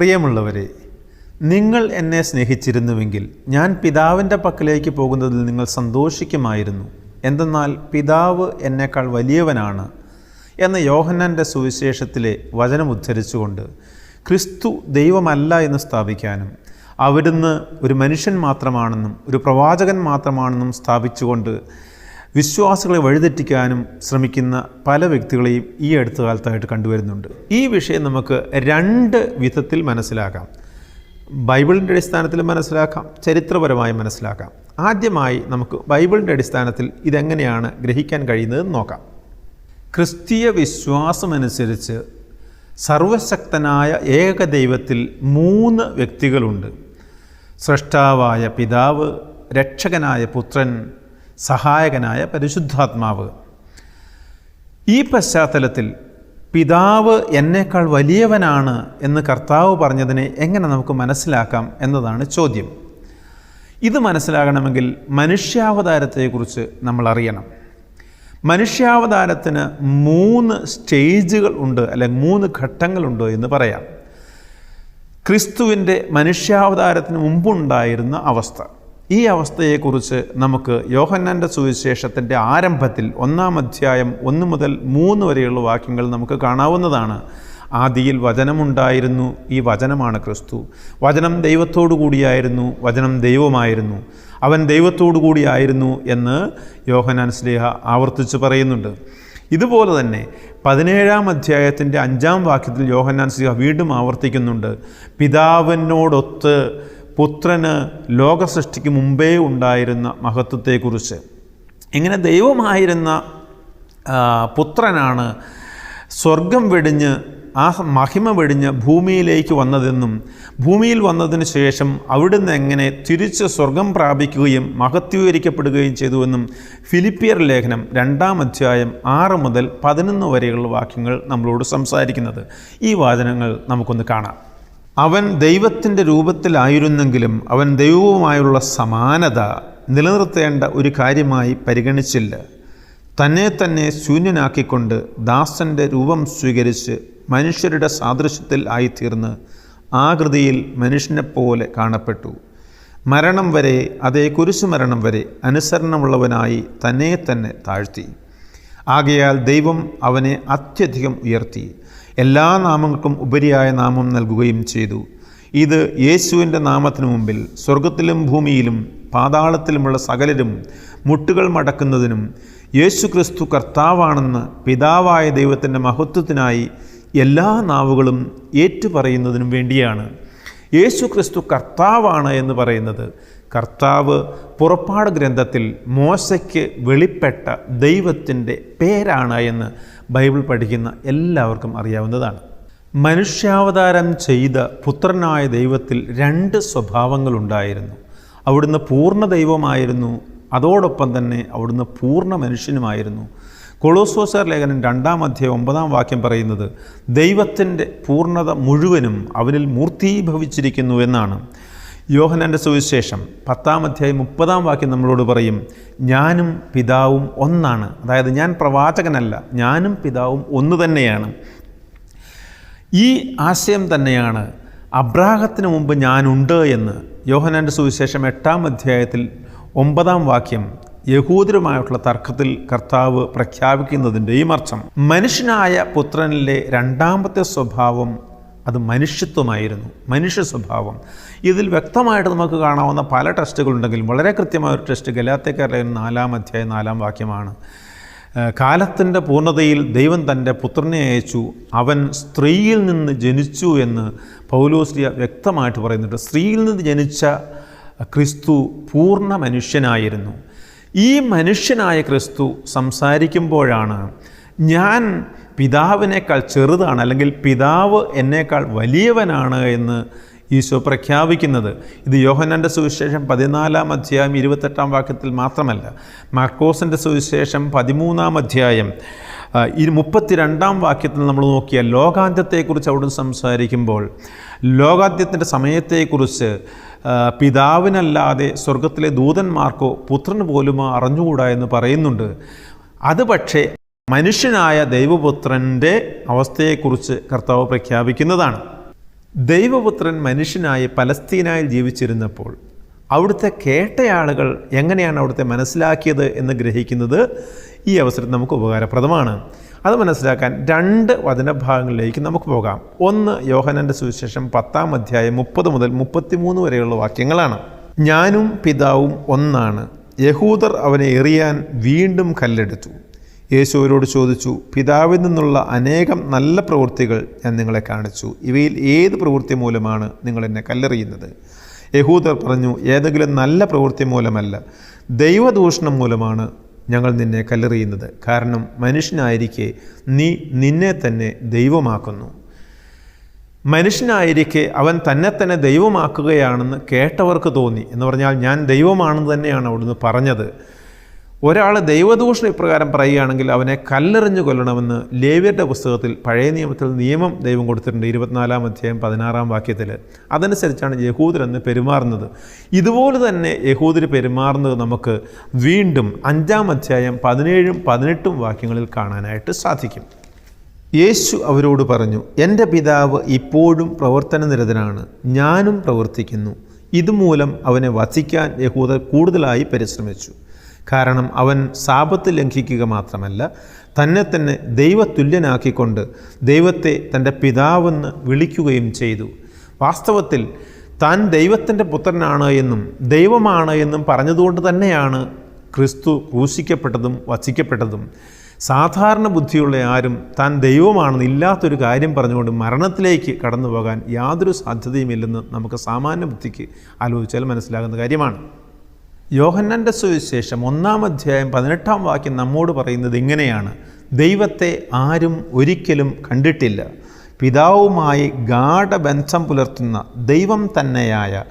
പ്രിയമുള്ളവരെ നിങ്ങൾ എന്നെ സ്നേഹിച്ചിരുന്നുവെങ്കിൽ ഞാൻ പിതാവിന്റെ പക്കലേക്ക് പോകുന്നതിൽ നിങ്ങൾ സന്തോഷിക്കുമായിരുന്നു. എന്തെന്നാൽ പിതാവ് എന്നേക്കാൾ വലിയവനാണ് എന്ന യോഹന്നാന്റെ സുവിശേഷത്തിലെ വചനം ഉദ്ധരിച്ചുകൊണ്ട് ക്രിസ്തു ദൈവമല്ല എന്ന് സ്ഥാപിക്കാനും അവിടുന്ന് ഒരു മനുഷ്യൻ മാത്രമാണെന്നും ഒരു പ്രവാചകൻ മാത്രമാണെന്നും സ്ഥാപിച്ചുകൊണ്ട് വിശ്വാസികളെ വഴിതെറ്റിക്കാനും ശ്രമിക്കുന്ന പല വ്യക്തികളെയും ഈ അടുത്ത കാലത്തായിട്ട് കണ്ടുവരുന്നുണ്ട്. ഈ വിഷയം നമുക്ക് രണ്ട് വിധത്തിൽ മനസ്സിലാക്കാം. ബൈബിളിന്റെ അടിസ്ഥാനത്തിൽ മനസ്സിലാക്കാം ചരിത്രപരമായി മനസ്സിലാക്കാം. ആദ്യമായി നമുക്ക് ബൈബിളിന്റെ അടിസ്ഥാനത്തിൽ ഇതെങ്ങനെയാണ് ഗ്രഹിക്കാൻ കഴിയുന്നതെന്ന് നോക്കാം. ക്രിസ്തീയ വിശ്വാസമനുസരിച്ച് സർവശക്തനായ ഏകദൈവത്തിൽ മൂന്ന് വ്യക്തികളുണ്ട്. സൃഷ്ടാവായ പിതാവ് രക്ഷകനായ പുത്രൻ സഹായകനായ പരിശുദ്ധാത്മാവ്. ഈ പശ്ചാത്തലത്തിൽ പിതാവ് എന്നേക്കാൾ വലിയവനാണ് എന്ന് കർത്താവ് പറഞ്ഞതിനെ എങ്ങനെ നമുക്ക് മനസ്സിലാക്കാം എന്നതാണ് ചോദ്യം. ഇത് മനസ്സിലാകണമെങ്കിൽ മനുഷ്യാവതാരത്തെക്കുറിച്ച് നമ്മൾ അറിയണം. മനുഷ്യാവതാരത്തിന് മൂന്ന് സ്റ്റേജുകൾ ഉണ്ട് അല്ലെങ്കിൽ മൂന്ന് ഘട്ടങ്ങളുണ്ട് എന്ന് പറയാം. ക്രിസ്തുവിന്റെ മനുഷ്യാവതാരത്തിന് മുമ്പുണ്ടായിരുന്ന അവസ്ഥ. ഈ അവസ്ഥയെക്കുറിച്ച് നമുക്ക് യോഹന്നാന്റെ സുവിശേഷത്തിന്റെ ആരംഭത്തിൽ ഒന്നാം അധ്യായം ഒന്ന് മുതൽ മൂന്ന് വരെയുള്ള വാക്യങ്ങൾ നമുക്ക് കാണാവുന്നതാണ്. ആദിയിൽ വചനമുണ്ടായിരുന്നു ഈ വചനമാണ് ക്രിസ്തു. വചനം ദൈവത്തോടു കൂടിയായിരുന്നു വചനം ദൈവമായിരുന്നു അവൻ ദൈവത്തോടു കൂടിയായിരുന്നു എന്ന് യോഹനാൻ സ്ലേഹ ആവർത്തിച്ച് പറയുന്നുണ്ട്. ഇതുപോലെ തന്നെ പതിനേഴാം അധ്യായത്തിന്റെ അഞ്ചാം വാക്യത്തിൽ യോഹന്നാൻ സ്ലേഹ വീണ്ടും ആവർത്തിക്കുന്നുണ്ട്. പിതാവിനോടൊത്ത് പുത്രന് ലോകസൃഷ്ടിക്ക് മുമ്പേ ഉണ്ടായിരുന്ന മഹത്വത്തെക്കുറിച്ച്. ഇങ്ങനെ ദൈവമായിരുന്ന പുത്രനാണ് സ്വർഗം വെടിഞ്ഞ് ആ മഹിമ വെടിഞ്ഞ് ഭൂമിയിലേക്ക് വന്നതെന്നും ഭൂമിയിൽ വന്നതിന് ശേഷം അവിടുന്ന് എങ്ങനെ തിരിച്ച് സ്വർഗം പ്രാപിക്കുകയും മഹത്വീകരിക്കപ്പെടുകയും ചെയ്തുവെന്നും ഫിലിപ്പിയർ ലേഖനം രണ്ടാം അധ്യായം ആറ് മുതൽ പതിനൊന്ന് വരെയുള്ള വാക്യങ്ങൾ നമ്മളോട് സംസാരിക്കുന്നത്. ഈ വാചനങ്ങൾ നമുക്കൊന്ന് കാണാം. അവൻ ദൈവത്തിന്റെ രൂപത്തിലായിരുന്നെങ്കിലും അവൻ ദൈവവുമായുള്ള സമാനത നിലനിർത്തേണ്ട ഒരു കാര്യമായി പരിഗണിച്ചില്ല. തന്നെ തന്നെ ശൂന്യനാക്കിക്കൊണ്ട് ദാസന്റെ രൂപം സ്വീകരിച്ച് മനുഷ്യരുടെ സാദൃശ്യത്തിൽ ആയിത്തീർന്ന് ആകൃതിയിൽ മനുഷ്യനെപ്പോലെ കാണപ്പെട്ടു. മരണം വരെ അതേ കുരിശുമരണം വരെ അനുസരണമുള്ളവനായി തന്നെ തന്നെ താഴ്ത്തി. ആകയാൽ ദൈവം അവനെ അത്യധികം ഉയർത്തി. എല്ലാ നാമങ്ങൾക്കും ഉപരിയായ നാമം നൽകുകയും ചെയ്തു. ഇത് യേശുവിന്റെ നാമത്തിനു മുമ്പിൽ സ്വർഗത്തിലും ഭൂമിയിലും പാതാളത്തിലുമുള്ള സകലരും മുട്ടുകൾ മടക്കുന്നതിനും യേശു ക്രിസ്തു കർത്താവാണെന്ന് പിതാവായ ദൈവത്തിന്റെ മഹത്വത്തിനായി എല്ലാ നാവുകളും ഏറ്റുപറയുന്നതിനും വേണ്ടിയാണ്. യേശു ക്രിസ്തു കർത്താവാണ് എന്ന് പറയുന്നത്. കർത്താവ് പുറപ്പാട് ഗ്രന്ഥത്തിൽ മോശയ്ക്ക് വെളിപ്പെട്ട ദൈവത്തിന്റെ പേരാണ് എന്ന് ബൈബിൾ പഠിക്കുന്ന എല്ലാവർക്കും അറിയാവുന്നതാണ്. മനുഷ്യാവതാരം ചെയ്ത പുത്രനായ ദൈവത്തിൽ രണ്ട് സ്വഭാവങ്ങളുണ്ടായിരുന്നു. അവിടുന്ന് പൂർണ ദൈവമായിരുന്നു. അതോടൊപ്പം തന്നെ അവിടുന്ന് പൂർണ മനുഷ്യനുമായിരുന്നു. കൊളോസോസർ ലേഖനം രണ്ടാം അധ്യായം ഒമ്പതാം വാക്യം പറയുന്നത് ദൈവത്തിന്റെ പൂർണത മുഴുവനും അവനിൽ മൂർത്തീഭവിച്ചിരിക്കുന്നു എന്നാണ്. യോഹനന്റെ സുവിശേഷം പത്താം അധ്യായം മുപ്പതാം വാക്യം നമ്മളോട് പറയും ഞാനും പിതാവും ഒന്നാണ്. അതായത് ഞാൻ പ്രവാചകനല്ല ഞാനും പിതാവും ഒന്ന് തന്നെയാണ്. ഈ ആശയം തന്നെയാണ് അബ്രാഹത്തിന് മുമ്പ് ഞാനുണ്ട് എന്ന് യോഹനാന്റെ സുവിശേഷം എട്ടാം അധ്യായത്തിൽ ഒമ്പതാം വാക്യം യഹൂദരുമായിട്ടുള്ള തർക്കത്തിൽ കർത്താവ് പ്രഖ്യാപിക്കുന്നതിന്റെയും അർത്ഥം. മനുഷ്യനായ പുത്രനിലെ രണ്ടാമത്തെ സ്വഭാവം അത് മനുഷ്യത്വമായിരുന്നു മനുഷ്യ സ്വഭാവം. ഇതിൽ വ്യക്തമായിട്ട് നമുക്ക് കാണാവുന്ന പല ടെസ്റ്റുകളുണ്ടെങ്കിലും വളരെ കൃത്യമായ ഒരു ടെസ്റ്റ് ഗലാത്തക്കാരുടെ നാലാം അധ്യായം നാലാം വാക്യമാണ്. കാലത്തിന്റെ പൂർണതയിൽ ദൈവം തന്റെ പുത്രനെ അയച്ചു അവൻ സ്ത്രീയിൽ നിന്ന് ജനിച്ചു എന്ന് പൗലോസ്ലിയ വ്യക്തമായിട്ട് പറയുന്നുണ്ട്. സ്ത്രീയിൽ നിന്ന് ജനിച്ച ക്രിസ്തു പൂർണ മനുഷ്യനായിരുന്നു. ഈ മനുഷ്യനായ ക്രിസ്തു സംസാരിക്കുമ്പോഴാണ് ഞാൻ പിതാവിനേക്കാൾ ചെറുതാണ് അല്ലെങ്കിൽ പിതാവ് എന്നേക്കാൾ വലിയവനാണ് എന്ന് ഈശോ പ്രഖ്യാപിക്കുന്നത്. ഇത് യോഹനന്റെ സുവിശേഷം പതിനാലാം അധ്യായം ഇരുപത്തെട്ടാം വാക്യത്തിൽ മാത്രമല്ല മാർക്കോസിന്റെ സുവിശേഷം പതിമൂന്നാം അധ്യായം ഈ മുപ്പത്തിരണ്ടാം വാക്യത്തിൽ നമ്മൾ നോക്കിയ ലോകാന്ത്യത്തെക്കുറിച്ച് അവിടെ സംസാരിക്കുമ്പോൾ ലോകാന്ത്യത്തിന്റെ സമയത്തെക്കുറിച്ച് പിതാവിനല്ലാതെ സ്വർഗത്തിലെ ദൂതന്മാർക്കോ പുത്രന് പോലുമോ അറിഞ്ഞുകൂടാ എന്ന് പറയുന്നുണ്ട്. അത് പക്ഷേ മനുഷ്യനായ ദൈവപുത്രന്റെ അവസ്ഥയെക്കുറിച്ച് കർത്താവ് പ്രഖ്യാപിക്കുന്നതാണ്. ദൈവപുത്രൻ മനുഷ്യനായി പലസ്തീനായിൽ ജീവിച്ചിരുന്നപ്പോൾ അവിടുത്തെ കേട്ടയാളുകൾ എങ്ങനെയാണ് അവിടുത്തെ മനസ്സിലാക്കിയത് എന്ന് ഗ്രഹിക്കുന്നത് ഈ അവസരത്തിൽ നമുക്ക് ഉപകാരപ്രദമാണ്. അത് മനസ്സിലാക്കാൻ രണ്ട് വചനഭാഗങ്ങളിലേക്ക് നമുക്ക് പോകാം. ഒന്ന് യോഹനന്റെ സുവിശേഷം പത്താം അധ്യായം മുപ്പത് മുതൽ മുപ്പത്തിമൂന്ന് വരെയുള്ള വാക്യങ്ങളാണ്. ഞാനും പിതാവും ഒന്നാണ്. യഹൂദർ അവനെ എറിയാൻ വീണ്ടും കല്ലെടുത്തു. യേശു അവരോട് ചോദിച്ചു പിതാവിൽ നിന്നുള്ള അനേകം നല്ല പ്രവൃത്തികൾ ഞാൻ നിങ്ങളെ കാണിച്ചു. ഇവയിൽ ഏത് പ്രവൃത്തി മൂലമാണ് നിങ്ങൾ എന്നെ കല്ലെറിയുന്നത്? യഹൂദർ പറഞ്ഞു ഏതെങ്കിലും നല്ല പ്രവൃത്തി മൂലമല്ല. ദൈവദൂഷണം മൂലമാണ് ഞങ്ങൾ നിന്നെ കല്ലെറിയുന്നത്. കാരണം മനുഷ്യനായിരിക്കെ നീ നിന്നെ തന്നെ ദൈവമാക്കുന്നു. മനുഷ്യനായിരിക്കെ അവൻ തന്നെ തന്നെ ദൈവമാക്കുകയാണെന്ന് കേട്ടവർക്ക് തോന്നി. എന്ന് പറഞ്ഞാൽ ഞാൻ ദൈവമാണെന്ന് തന്നെയാണ് അവിടുന്ന് പറഞ്ഞത്. ഒരാൾ ദൈവദൂഷണം ഇപ്രകാരം പറയുകയാണെങ്കിൽ അവനെ കല്ലെറിഞ്ഞു കൊല്ലണമെന്ന് ലേവ്യരുടെ പുസ്തകത്തിൽ പഴയ നിയമത്തിൽ നിയമം ദൈവം കൊടുത്തിട്ടുണ്ട്. ഇരുപത്തിനാലാം അധ്യായം പതിനാറാം വാക്യത്തിൽ. അതനുസരിച്ചാണ് യഹൂദരെന്ന് പെരുമാറുന്നത്. ഇതുപോലെ തന്നെ യഹൂദർ പെരുമാറുന്നത് നമുക്ക് വീണ്ടും അഞ്ചാം അധ്യായം പതിനേഴും പതിനെട്ടും വാക്യങ്ങളിൽ കാണാനായിട്ട് സാധിക്കും. യേശു അവരോട് പറഞ്ഞു എന്റെ പിതാവ് ഇപ്പോഴും പ്രവർത്തനനിരതനാണ് ഞാനും പ്രവർത്തിക്കുന്നു. ഇതുമൂലം അവനെ വധിക്കാൻ യഹൂദർ കൂടുതലായി പരിശ്രമിച്ചു. കാരണം അവൻ സാപത്ത് ലംഘിക്കുക മാത്രമല്ല തന്നെ തന്നെ ദൈവതുല്യനാക്കിക്കൊണ്ട് ദൈവത്തെ തന്റെ പിതാവെന്ന് വിളിക്കുകയും ചെയ്തു. വാസ്തവത്തിൽ താൻ ദൈവത്തിന്റെ പുത്രനാണ് എന്നും ദൈവമാണ് എന്നും പറഞ്ഞതുകൊണ്ട് തന്നെയാണ് ക്രിസ്തു ക്രൂശിക്കപ്പെട്ടതും വച്ചിക്കപ്പെട്ടതും സാധാരണ ബുദ്ധിയുള്ള ആരും താൻ ദൈവമാണെന്ന് ഇല്ലാത്തൊരു കാര്യം പറഞ്ഞുകൊണ്ട് മരണത്തിലേക്ക് കടന്നു പോകാൻ യാതൊരു സാധ്യതയുമില്ലെന്ന് നമുക്ക് സാമാന്യ ബുദ്ധിക്ക് ആലോചിച്ചാൽ മനസ്സിലാകുന്ന കാര്യമാണ്. യോഹന്നന്റെ സുവിശേഷം ഒന്നാം അധ്യായം പതിനെട്ടാം വാക്യം നമ്മോട് പറയുന്നത് ഇങ്ങനെയാണ്. ദൈവത്തെ ആരും ഒരിക്കലും കണ്ടിട്ടില്ല. പിതാവുമായി ഗാഠബന്ധം പുലർത്തുന്ന ദൈവം തന്നെയായ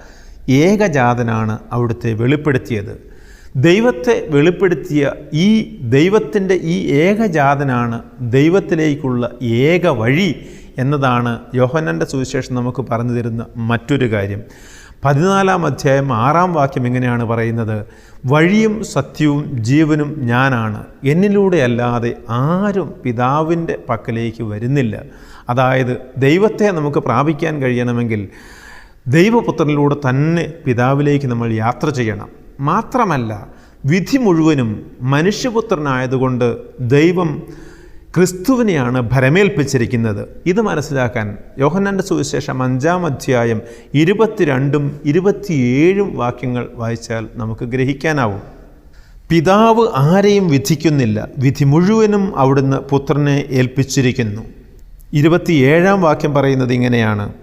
ഏകജാതനാണ് അവിടുത്തെ വെളിപ്പെടുത്തിയത്. ദൈവത്തെ വെളിപ്പെടുത്തിയ ഈ ദൈവത്തിന്റെ ഈ ഏകജാതനാണ് ദൈവത്തിലേക്കുള്ള ഏക വഴി എന്നതാണ് യോഹന്നന്റെ സുവിശേഷം നമുക്ക് പറഞ്ഞു തരുന്ന മറ്റൊരു കാര്യം. പതിനാലാം അധ്യായം ആറാം വാക്യം എങ്ങനെയാണ് പറയുന്നത്? വഴിയും സത്യവും ജീവനും ഞാനാണ്. എന്നിലൂടെ അല്ലാതെ ആരും പിതാവിന്റെ പക്കലേക്ക് വരുന്നില്ല. അതായത് ദൈവത്തെ നമുക്ക് പ്രാപിക്കാൻ കഴിയണമെങ്കിൽ ദൈവപുത്രനിലൂടെ തന്നെ പിതാവിലേക്ക് നമ്മൾ യാത്ര ചെയ്യണം. മാത്രമല്ല വിധി മുഴുവനും മനുഷ്യപുത്രനായതുകൊണ്ട് ദൈവം ക്രിസ്തുവിനെയാണ് ഭരമേൽപ്പിച്ചിരിക്കുന്നത്. ഇത് മനസ്സിലാക്കാൻ യോഹന്നാന്റെ സുവിശേഷം അഞ്ചാം അധ്യായം ഇരുപത്തിരണ്ടും ഇരുപത്തിയേഴും വാക്യങ്ങൾ വായിച്ചാൽ നമുക്ക് ഗ്രഹിക്കാനാവും. പിതാവ് ആരെയും വിധിക്കുന്നില്ല വിധി മുഴുവനും അവിടുന്ന് പുത്രനെ ഏൽപ്പിച്ചിരിക്കുന്നു. ഇരുപത്തിയേഴാം വാക്യം പറയുന്നത് ഇങ്ങനെയാണ്.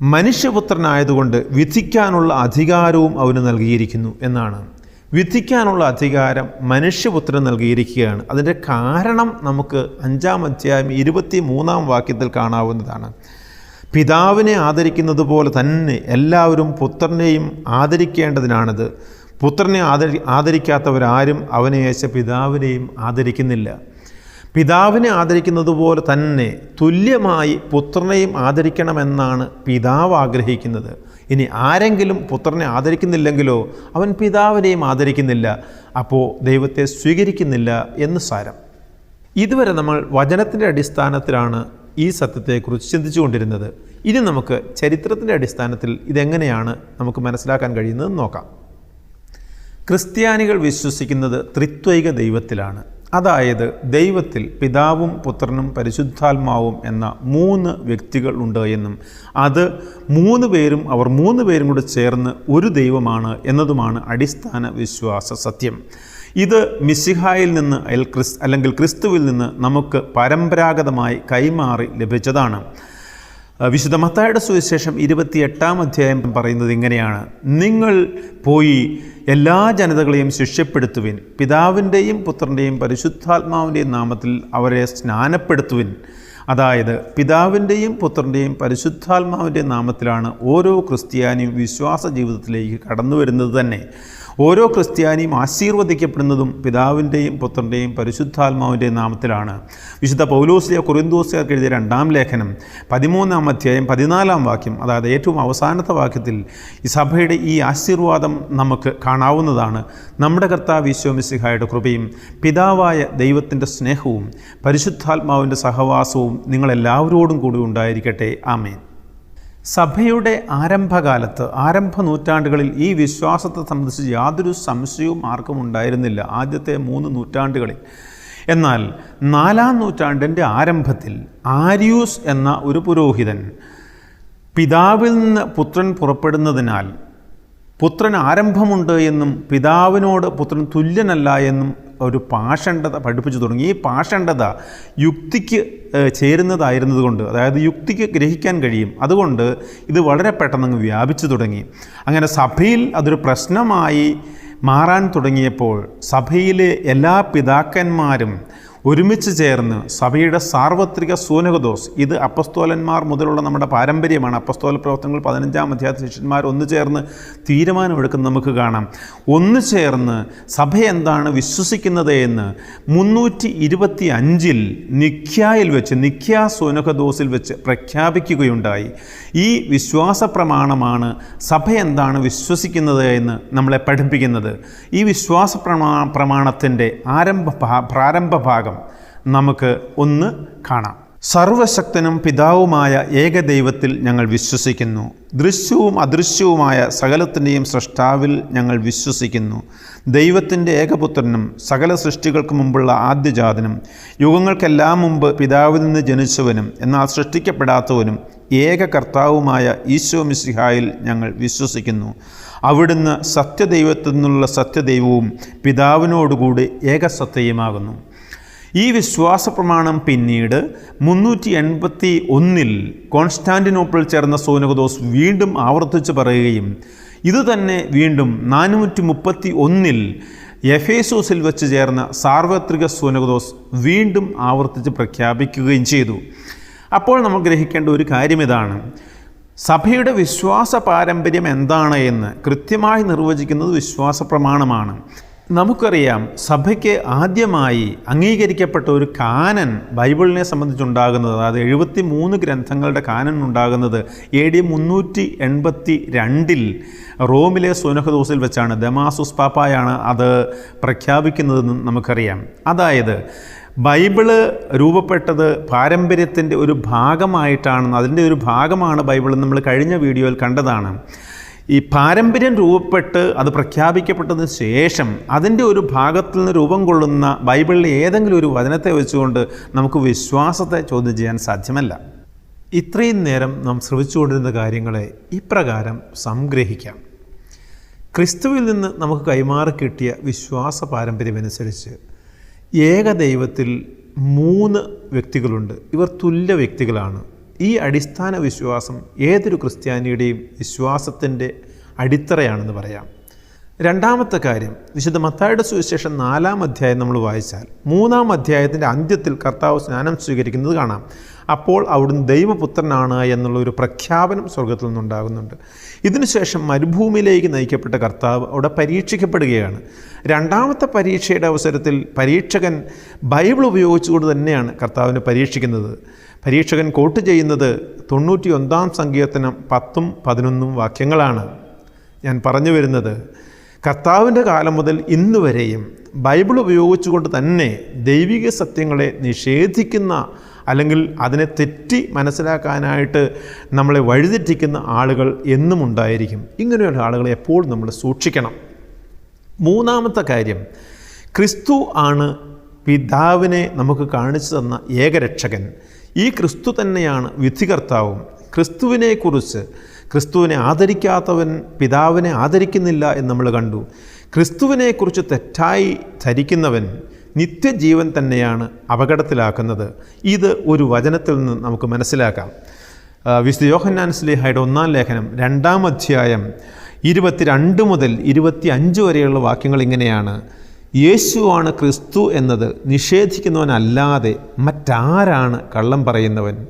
മനുഷ്യപുത്രനായതുകൊണ്ട് വിധിക്കാനുള്ള അധികാരവും അവന് നൽകിയിരിക്കുന്നു എന്നാണ്. വിധിക്കാനുള്ള അധികാരം മനുഷ്യപുത്രൻ നൽകിയിരിക്കുകയാണ്. അതിന്റെ കാരണം നമുക്ക് അഞ്ചാം അധ്യായം ഇരുപത്തി മൂന്നാം വാക്യത്തിൽ കാണാവുന്നതാണ്. പിതാവിനെ ആദരിക്കുന്നത് പോലെ തന്നെ എല്ലാവരും പുത്രനെയും ആദരിക്കേണ്ടതിനാണിത്. പുത്രനെ ആദരി ആദരിക്കാത്തവരാരും അവനെ അയച്ച പിതാവിനെയും ആദരിക്കുന്നില്ല. പിതാവിനെ ആദരിക്കുന്നത് പോലെ തന്നെ തുല്യമായി പുത്രനെയും ആദരിക്കണമെന്നാണ് പിതാവ് ആഗ്രഹിക്കുന്നത്. ഇനി ആരെങ്കിലും പുത്രനെ ആദരിക്കുന്നില്ലെങ്കിലോ അവൻ പിതാവിനെയും ആദരിക്കുന്നില്ല. അപ്പോൾ ദൈവത്തെ സ്വീകരിക്കുന്നില്ല എന്ന് സാരം. ഇതുവരെ നമ്മൾ വചനത്തിന്റെ അടിസ്ഥാനത്തിലാണ് ഈ സത്യത്തെക്കുറിച്ച് ചിന്തിച്ചുകൊണ്ടിരുന്നത്. ഇനി നമുക്ക് ചരിത്രത്തിന്റെ അടിസ്ഥാനത്തിൽ ഇതെങ്ങനെയാണ് നമുക്ക് മനസ്സിലാക്കാൻ കഴിയുന്നതെന്ന് നോക്കാം. ക്രിസ്ത്യാനികൾ വിശ്വസിക്കുന്നത് ത്രിത്വൈക ദൈവത്തിലാണ്. അതായത് ദൈവത്തിൽ പിതാവും പുത്രനും പരിശുദ്ധാത്മാവും എന്ന മൂന്ന് വ്യക്തികൾ ഉണ്ട് എന്നും അത് മൂന്ന് പേരും അവർ മൂന്ന് പേരും കൂടെ ചേർന്ന് ഒരു ദൈവമാണ് എന്നതുമാണ് അടിസ്ഥാന വിശ്വാസ സത്യം. ഇത് മിസിഹായിൽ നിന്ന് അയൽ ക്രിസ് അല്ലെങ്കിൽ ക്രിസ്തുവിൽ നിന്ന് നമുക്ക് പരമ്പരാഗതമായി കൈമാറി ലഭിച്ചതാണ്. വിശുദ്ധ മത്തായുടെ സുവിശേഷം ഇരുപത്തിയെട്ടാം അധ്യായം പറയുന്നത് ഇങ്ങനെയാണ്. നിങ്ങൾ പോയി എല്ലാ ജനതകളെയും ശിഷ്യപ്പെടുത്തുവിൻ പിതാവിന്റെയും പുത്രന്റെയും പരിശുദ്ധാത്മാവിന്റെയും നാമത്തിൽ അവരെ സ്നാനപ്പെടുത്തുവിൻ. അതായത് പിതാവിന്റെയും പുത്രന്റെയും പരിശുദ്ധാത്മാവിന്റെയും നാമത്തിലാണ് ഓരോ ക്രിസ്ത്യാനിയും വിശ്വാസ ജീവിതത്തിലേക്ക് കടന്നു വരുന്നത് തന്നെ. ഓരോ ക്രിസ്ത്യാനിയും ആശീർവദിക്കപ്പെടുന്നതും പിതാവിന്റെയും പുത്രന്റെയും പരിശുദ്ധാത്മാവിന്റെയും നാമത്തിലാണ്. വിശുദ്ധ പൗലോസിയ കുറിന്തോസിയർക്ക് എഴുതിയ രണ്ടാം ലേഖനം പതിമൂന്നാം അധ്യായം പതിനാലാം വാക്യം അതായത് ഏറ്റവും അവസാനത്തെ വാക്യത്തിൽ ഈ സഭയുടെ ഈ ആശീർവാദം നമുക്ക് കാണാവുന്നതാണ്. നമ്മുടെ കർത്താവ് ഈശോമിസിഹായുടെ കൃപയും പിതാവായ ദൈവത്തിന്റെ സ്നേഹവും പരിശുദ്ധാത്മാവിന്റെ സഹവാസവും നിങ്ങളെല്ലാവരോടും കൂടി ഉണ്ടായിരിക്കട്ടെ. ആമേൻ. സഭയുടെ ആരംഭകാലത്ത് ആരംഭ നൂറ്റാണ്ടുകളിൽ ഈ വിശ്വാസത്തെ സംബന്ധിച്ച് യാതൊരു സംശയവും ആർക്കും ഉണ്ടായിരുന്നില്ല ആദ്യത്തെ മൂന്ന് നൂറ്റാണ്ടുകളിൽ. എന്നാൽ നാലാം നൂറ്റാണ്ടിന്റെ ആരംഭത്തിൽ ആര്യൂസ് എന്ന ഒരു പുരോഹിതൻ പിതാവിൽ നിന്ന് പുത്രൻ പുറപ്പെടുന്നതിനാൽ പുത്രൻ ആരംഭമുണ്ട് എന്നും പിതാവിനോട് പുത്രൻ തുല്യനല്ല എന്നും ഒരു പാഷണ്ഡത പഠിപ്പിച്ചു തുടങ്ങി. ഈ പാഷണ്ഡത യുക്തിക്ക് ചേരുന്നതായിരുന്നതുകൊണ്ട് അതായത് യുക്തിക്ക് ഗ്രഹിക്കാൻ കഴിയും. അതുകൊണ്ട് ഇത് വളരെ പെട്ടെന്ന് വ്യാപിച്ചു തുടങ്ങി. അങ്ങനെ സഭയിൽ അതൊരു പ്രശ്നമായി മാറാൻ തുടങ്ങിയപ്പോൾ സഭയിലെ എല്ലാ പിതാക്കന്മാരും ഒരുമിച്ച് ചേർന്ന് സഭയുടെ സാർവത്രിക സൂനകദോസ്. ഇത് അപ്പസ്തോലന്മാർ മുതലുള്ള നമ്മുടെ പാരമ്പര്യമാണ്. അപ്പസ്തോല പ്രവർത്തനങ്ങൾ പതിനഞ്ചാം അധ്യായ ശിഷ്യന്മാർ ഒന്ന് ചേർന്ന് തീരുമാനമെടുക്കുന്നത് നമുക്ക് കാണാം. ഒന്ന് ചേർന്ന് സഭ എന്താണ് വിശ്വസിക്കുന്നത് എന്ന് മുന്നൂറ്റി ഇരുപത്തി അഞ്ചിൽ നിഖ്യായിൽ വെച്ച് നിഖ്യാ സൂനകദോസിൽ വെച്ച് പ്രഖ്യാപിക്കുകയുണ്ടായി. ഈ വിശ്വാസ പ്രമാണമാണ് സഭ എന്താണ് വിശ്വസിക്കുന്നത് എന്ന് നമ്മളെ പഠിപ്പിക്കുന്നത്. ഈ വിശ്വാസ പ്രമാ പ്രമാണത്തിന്റെ ആരംഭ പ്രാരംഭ ഭാഗം നമുക്ക് ഒന്ന് കാണാം. സർവശക്തനും പിതാവുമായ ഏകദൈവത്തിൽ ഞങ്ങൾ വിശ്വസിക്കുന്നു. ദൃശ്യവും അദൃശ്യവുമായ സകലത്തിന്റെയും സൃഷ്ടാവിൽ ഞങ്ങൾ വിശ്വസിക്കുന്നു. ദൈവത്തിന്റെ ഏകപുത്രനും സകല സൃഷ്ടികൾക്ക് മുമ്പുള്ള ആദ്യജാതനും യുഗങ്ങൾക്കെല്ലാം മുമ്പ് പിതാവിൽ നിന്ന് ജനിച്ചവനും എന്നാൽ സൃഷ്ടിക്കപ്പെടാത്തവനും ഏക കർത്താവുമായ ഈശോ മിശിഹായിൽ ഞങ്ങൾ വിശ്വസിക്കുന്നു. അവിടുന്ന് സത്യദൈവത്തിൽ നിന്നുള്ള സത്യദൈവവും പിതാവിനോടുകൂടി ഏകസത്യയുമാകുന്നു. ഈ വിശ്വാസ പ്രമാണം പിന്നീട് മുന്നൂറ്റി എൺപത്തി ഒന്നിൽ കോൺസ്റ്റാന്റിനോപ്പിൾ ചേർന്ന സോനകദോസ് വീണ്ടും ആവർത്തിച്ച് പറയുകയും ഇതുതന്നെ വീണ്ടും നാനൂറ്റി മുപ്പത്തി ഒന്നിൽ എഫേസോസിൽ വെച്ച് ചേർന്ന സാർവത്രിക സോനകദോസ് വീണ്ടും ആവർത്തിച്ച് പ്രഖ്യാപിക്കുകയും ചെയ്തു. അപ്പോൾ നമ്മൾ ഗ്രഹിക്കേണ്ട ഒരു കാര്യം ഇതാണ്. സഭയുടെ വിശ്വാസ പാരമ്പര്യം എന്താണ് എന്ന് കൃത്യമായി നിർവചിക്കുന്നത് വിശ്വാസ പ്രമാണമാണ് നമുക്കറിയാം സഭയ്ക്ക് ആദ്യമായി അംഗീകരിക്കപ്പെട്ട ഒരു കാനൻ ബൈബിളിനെ സംബന്ധിച്ചുണ്ടാകുന്നത് അതായത് എഴുപത്തി മൂന്ന് ഗ്രന്ഥങ്ങളുടെ കാനൻ ഉണ്ടാകുന്നത് എ ഡി മുന്നൂറ്റി എൺപത്തി രണ്ടിൽ റോമിലെ സുനഹദോസിൽ വെച്ചാണ്. ദമാസുസ് പാപ്പായാണ് അത് പ്രഖ്യാപിക്കുന്നതെന്ന് നമുക്കറിയാം. അതായത് ബൈബിൾ രൂപപ്പെട്ടത് പാരമ്പര്യത്തിന്റെ ഒരു ഭാഗമായിട്ടാണെന്ന് അതിന്റെ ഒരു ഭാഗമാണ് ബൈബിൾ നമ്മൾ കഴിഞ്ഞ വീഡിയോയിൽ കണ്ടതാണ്. ഈ പാരമ്പര്യം രൂപപ്പെട്ട് അത് പ്രഖ്യാപിക്കപ്പെട്ടതിന് ശേഷം അതിന്റെ ഒരു ഭാഗത്തിൽ നിന്ന് രൂപം കൊള്ളുന്ന ബൈബിളിലെ ഏതെങ്കിലും ഒരു വചനത്തെ വെച്ചുകൊണ്ട് നമുക്ക് വിശ്വാസത്തെ ചോദ്യം ചെയ്യാൻ സാധ്യമല്ല. ഇത്രയും നേരം നാം ശ്രമിച്ചുകൊണ്ടിരുന്ന കാര്യങ്ങളെ ഇപ്രകാരം സംഗ്രഹിക്കാം. ക്രിസ്തുവിൽ നിന്ന് നമുക്ക് കൈമാറി കിട്ടിയ വിശ്വാസ പാരമ്പര്യമനുസരിച്ച് ഏകദൈവത്തിൽ മൂന്ന് വ്യക്തികളുണ്ട്. ഇവർ തുല്യ വ്യക്തികളാണ്. ഈ അടിസ്ഥാന വിശ്വാസം ഏതൊരു ക്രിസ്ത്യാനിയുടെയും വിശ്വാസത്തിന്റെ അടിത്തറയാണെന്ന് പറയാം. രണ്ടാമത്തെ കാര്യം വിശുദ്ധ മത്തായുടെ സുവിശേഷം നാലാം അധ്യായം നമ്മൾ വായിച്ചാൽ മൂന്നാം അധ്യായത്തിന്റെ അന്ത്യത്തിൽ കർത്താവ് സ്നാനം സ്വീകരിക്കുന്നത് കാണാം. അപ്പോൾ അവിടുന്ന് ദൈവപുത്രനാണ് എന്നുള്ള ഒരു പ്രഖ്യാപനം സ്വർഗത്തിൽ നിന്നുണ്ടാകുന്നുണ്ട്. ഇതിനുശേഷം മരുഭൂമിയിലേക്ക് നയിക്കപ്പെട്ട കർത്താവ് അവിടെ പരീക്ഷിക്കപ്പെടുകയാണ്. രണ്ടാമത്തെ പരീക്ഷയുടെ അവസരത്തിൽ പരീക്ഷകൻ ബൈബിൾ ഉപയോഗിച്ചുകൊണ്ട് തന്നെയാണ് കർത്താവിനെ പരീക്ഷിക്കുന്നത്. പരീക്ഷകൻ കോട്ട് ചെയ്യുന്നത് തൊണ്ണൂറ്റി ഒന്നാം സങ്കീർത്തനം പത്തും പതിനൊന്നും വാക്യങ്ങളാണ്. ഞാൻ പറഞ്ഞു വരുന്നത് കർത്താവിന്റെ കാലം മുതൽ ഇന്ന് വരെയും ബൈബിൾ ഉപയോഗിച്ചുകൊണ്ട് തന്നെ ദൈവിക സത്യങ്ങളെ നിഷേധിക്കുന്ന അല്ലെങ്കിൽ അതിനെ തെറ്റി മനസ്സിലാക്കാനായിട്ട് നമ്മളെ വഴിതെറ്റിക്കുന്ന ആളുകൾ എന്നും ഉണ്ടായിരിക്കും. ഇങ്ങനെയുള്ള ആളുകളെ എപ്പോഴും നമ്മൾ സൂക്ഷിക്കണം? മൂന്നാമത്തെ കാര്യം ക്രിസ്തു ആണ് പിതാവിനെ നമുക്ക് കാണിച്ചു തന്ന ഏകരക്ഷകൻ. ഈ ക്രിസ്തു തന്നെയാണ് വിധികർത്താവും. ക്രിസ്തുവിനെക്കുറിച്ച് ക്രിസ്തുവിനെ ആദരിക്കാത്തവൻ പിതാവിനെ ആദരിക്കുന്നില്ല എന്ന് നമ്മൾ കണ്ടു. ക്രിസ്തുവിനെക്കുറിച്ച് തെറ്റായി ധരിക്കുന്നവൻ നിത്യജീവൻ തന്നെയാണ് അപകടത്തിലാക്കുന്നത്. ഇത് ഒരു വചനത്തിൽ നിന്ന് നമുക്ക് മനസ്സിലാക്കാം. വിശുദ്ധ യോഹന്നാൻ സ്ലിഹയുടെ ഒന്നാം ലേഖനം രണ്ടാം അധ്യായം ഇരുപത്തിരണ്ട് മുതൽ ഇരുപത്തി അഞ്ച് വരെയുള്ള വാക്യങ്ങൾ ഇങ്ങനെയാണ്. യേശുവാണ് ക്രിസ്തു എന്നത് നിഷേധിക്കുന്നവനല്ലാതെ മറ്റാരാണ്? കള്ളം പറയുന്നവൻ.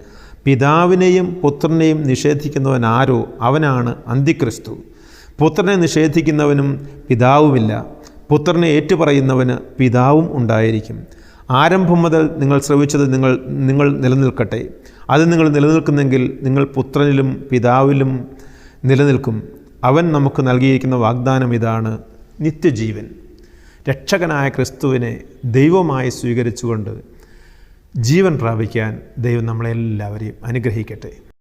പിതാവിനെയും പുത്രനെയും നിഷേധിക്കുന്നവൻ ആരോ അവനാണ് അന്തിക്രിസ്തു. പുത്രനെ നിഷേധിക്കുന്നവനും പിതാവുമില്ല. പുത്രനെ ഏറ്റുപറയുന്നവന് പിതാവും ഉണ്ടായിരിക്കും. ആരംഭം മുതൽ നിങ്ങൾ ശ്രവിച്ചത് നിങ്ങൾ നിങ്ങൾ നിലനിൽക്കട്ടെ. അത് നിങ്ങൾ നിലനിൽക്കുന്നെങ്കിൽ നിങ്ങൾ പുത്രനിലും പിതാവിലും നിലനിൽക്കും. അവൻ നമുക്ക് നൽകിയിരിക്കുന്ന വാഗ്ദാനം ഇതാണ് നിത്യജീവൻ. രക്ഷകനായ ക്രിസ്തുവിനെ ദൈവമായി സ്വീകരിച്ചുകൊണ്ട് ജീവൻ പ്രാപിക്കാൻ ദൈവം നമ്മളെല്ലാവരെയും അനുഗ്രഹിക്കട്ടെ.